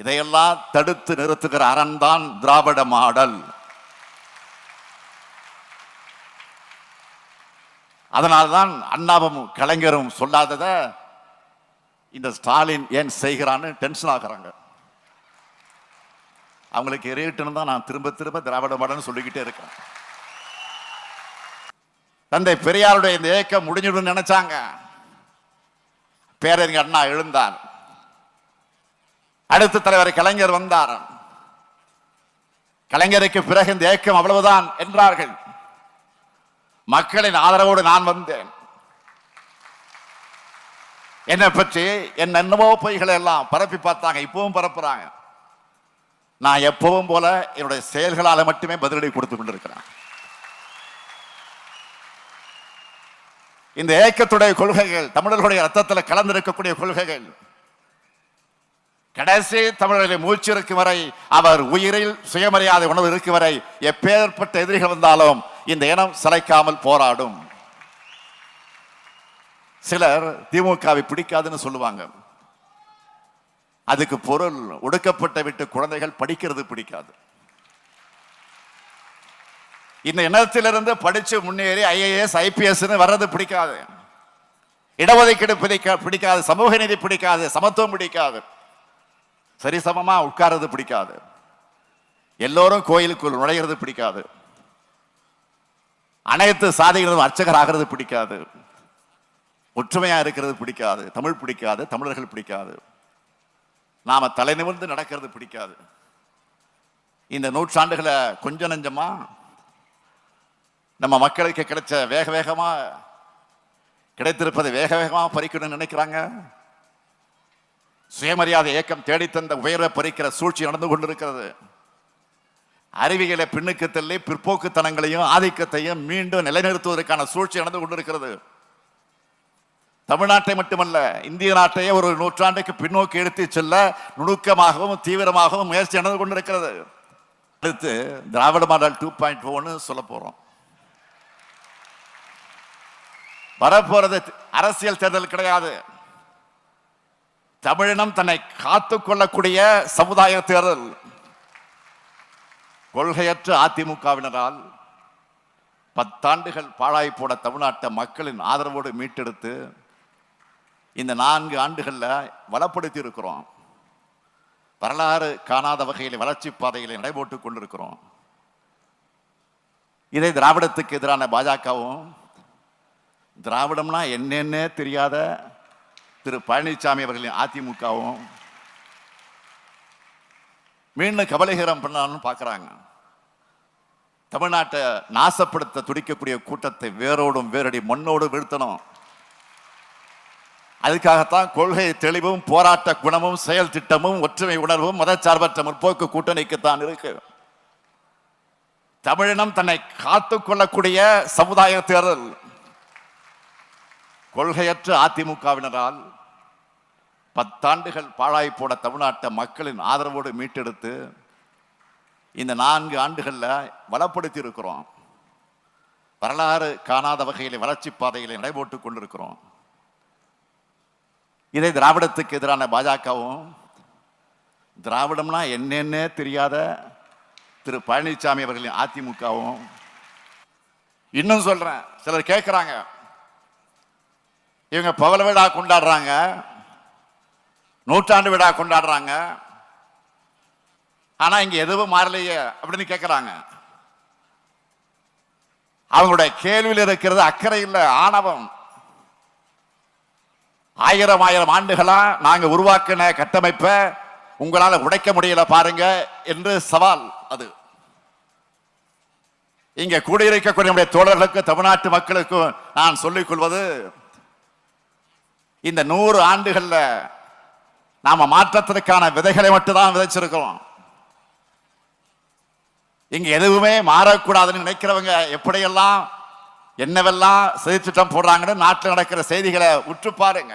இதையெல்லாம் தடுத்து நிறுத்துகிற அறம்தான் திராவிட மாடல். அதனால்தான் அண்ணாவும் கலைஞரும் சொல்லாதத இந்த ஸ்டாலின் ஏன் செய்கிறான்னு டென்ஷன் ஆகிறாங்க. அவங்களுக்கு எரியட்டுன்னு தான் நான் திரும்ப திரும்ப திராவிட மாடல்னு சொல்லிக்கிட்டே இருக்கேன் தந்தை பெரியாருடைய இந்த இயக்கம் முடிஞ்சிடும் நினைச்சாங்க. பேரறிஞர் அண்ணா எழுந்தார். அடுத்த தலைவர் கலைஞர் வந்தார். கலைஞருக்கு பிறகு இந்த ஏக்கம் அவ்வளவுதான் என்றார்கள். மக்களின் ஆதரவோடு நான் வந்தேன். என்னை பற்றி என் என்னவோ பொய்களை எல்லாம் பரப்பி பார்த்தாங்க இப்பவும் பரப்புறாங்க. நான் எப்பவும் போல என்னுடைய செயல்களால் மட்டுமே பதிலடி கொடுத்து கொண்டிருக்கிறேன். இந்த ஏக்கத்துடைய கொள்கைகள் தமிழர்களுடைய ரத்தத்தில் கலந்திருக்கக்கூடிய கொள்கைகள் கடைசி தமிழர்களை மூச்சிருக்கும் வரை அவர் உயிரில் சுயமரியாதை உணவு இருக்கும் வரை எப்பேற்பட்ட எதிரிகள் வந்தாலும் இந்த இனம் சிலைக்காமல் போராடும். சிலர் திமுகவை பிடிக்காதுன்னு சொல்லுவாங்க. அதுக்கு பொருள் ஒடுக்கப்பட்ட விட்டு குழந்தைகள் படிக்கிறது பிடிக்காது. இந்த இனத்திலிருந்து படிச்சு முன்னேறி ஐஏஎஸ் ஐபிஎஸ் வர்றது பிடிக்காது. இடஒதுக்கீடு பிடிக்க பிடிக்காது சமூக நீதி பிடிக்காது சமத்துவம் பிடிக்காது. சரிசமமாக உட்கார்றது பிடிக்காது. எல்லோரும் கோயிலுக்குள் நுழைகிறது பிடிக்காது. அனைத்து சாதிகளும் அர்ச்சகர் ஆகிறது பிடிக்காது. ஒற்றுமையாக இருக்கிறது பிடிக்காது. தமிழ் பிடிக்காது தமிழர்கள் பிடிக்காது. நாம் தலை நிமிர்ந்து நடக்கிறது பிடிக்காது. இந்த நூற்றாண்டுகளை கொஞ்சம் நஞ்சமாக நம்ம மக்களுக்கு கிடைச்ச வேக வேகமாக கிடைத்திருப்பதை வேக வேகமாக பறிக்கணும்னு நினைக்கிறாங்க? சுயமரியாதை இயக்கம் தேடித்தந்த உயர பறிக்கிற சூழ்ச்சி நடந்து கொண்டிருக்கிறது. அறிவியலை பின்னுக்கு தள்ளி பிற்போக்குத்தனங்களையும் ஆதிக்கத்தையும் மீண்டும் நிலைநிறுத்துவதற்கான சூழ்ச்சி நடந்து கொண்டிருக்கிறது. தமிழ்நாட்டை மட்டுமல்ல இந்திய நாட்டையே ஒரு நூற்றாண்டுக்கு பின்னோக்கி எடுத்து செல்ல நுணுக்கமாகவும் தீவிரமாகவும் முயற்சி நடந்து கொண்டிருக்கிறது. அடுத்து திராவிட மாடல் டூ பாயிண்ட் ஒன்னு சொல்ல போறோம். வரப்போறது அரசியல் தேர்தல் கிடையாது. தமிழினம் தன்னை காத்து கொள்ளக்கூடிய சமுதாய தேர்தல். கொள்கையற்ற அதிமுகவினரால் பத்தாண்டுகள் பாழாய் போட தமிழ்நாட்டை மக்களின் ஆதரவோடு மீட்டெடுத்து இந்த நான்கு ஆண்டுகளில் வளப்படுத்தி இருக்கிறோம் வரலாறு காணாத வகையில் வளர்ச்சி பாதைகளை நடைபோட்டுக் கொண்டிருக்கிறோம். இதை திராவிடத்துக்கு எதிரான பாஜகவும் திராவிடம்னா என்னென்ன தெரியாத திரு பழனிசாமி அவர்களின் அதிமுகவும் மீண்டும் கபலீகரம் பண்ணலாம்னு பார்க்குறாங்க. தமிழ்நாட்டை நாசப்படுத்த துடிக்கக்கூடிய கூட்டத்தை வேரோடும் வேரடி மண்ணோடு வீழ்த்தணும். அதுக்காகத்தான் கொள்கை தெளிவும் போராட்ட குணமும் செயல் திட்டமும் ஒற்றுமை உணர்வும் மதச்சார்பற்ற முற்போக்கு கூட்டணிக்குத்தான் இருக்கு. தமிழினம் தன்னை காத்துக்கொள்ளக்கூடிய சமுதாய தேர்தல். கொள்கையற்ற அதிமுகவினரால் பத்தாண்டுகள் பாழாய் போட தமிழ்நாட்டை மக்களின் ஆதரவோடு மீட்டெடுத்து இந்த நான்கு ஆண்டுகளில் வளப்படுத்தி இருக்கிறோம் வரலாறு காணாத வகையில் வளர்ச்சி பாதைகளை நடைபோட்டுக் கொண்டிருக்கிறோம். இதை திராவிடத்துக்கு எதிரான பாஜகவும் திராவிடம்னா என்னென்ன தெரியாத திரு பழனிசாமி அவர்களின் அதிமுகவும். இன்னும் சொல்றேன் சிலர் கேட்குறாங்க இவங்க பவள விழா கொண்டாடுறாங்க நூற்றாண்டு விழா கொண்டாடுறாங்க. ஆனால் இங்கே எதுவும் மாறலையே அப்படின்னு கேட்குறாங்க அவங்களுடைய கேள்வியில் இருக்கிறது அக்கறை இல்லை ஆணவம். ஆயிரம் ஆயிரம் ஆண்டுகளா நாங்க உருவாக்கின கட்டமைப்பை உங்களால உடைக்க முடியல பாருங்க என்று சவால் அது. இங்க கூடியிருக்கக்கூடிய நம்முடைய தோழர்களுக்கு தமிழ்நாட்டு மக்களுக்கும் நான் சொல்லிக் கொள்வது இந்த நூறு ஆண்டுகளில் நாம் மாற்றத்திற்கான விதைகளை மட்டும்தான் விதைச்சிருக்கிறோம். இங்கே எதுவுமே மாறக்கூடாதுன்னு நினைக்கிறவங்க எப்படியெல்லாம் என்னவெல்லாம் செய்தி திட்டம் போடுறாங்கன்னு நாட்டில் நடக்கிற செய்திகளை உற்று பாருங்க.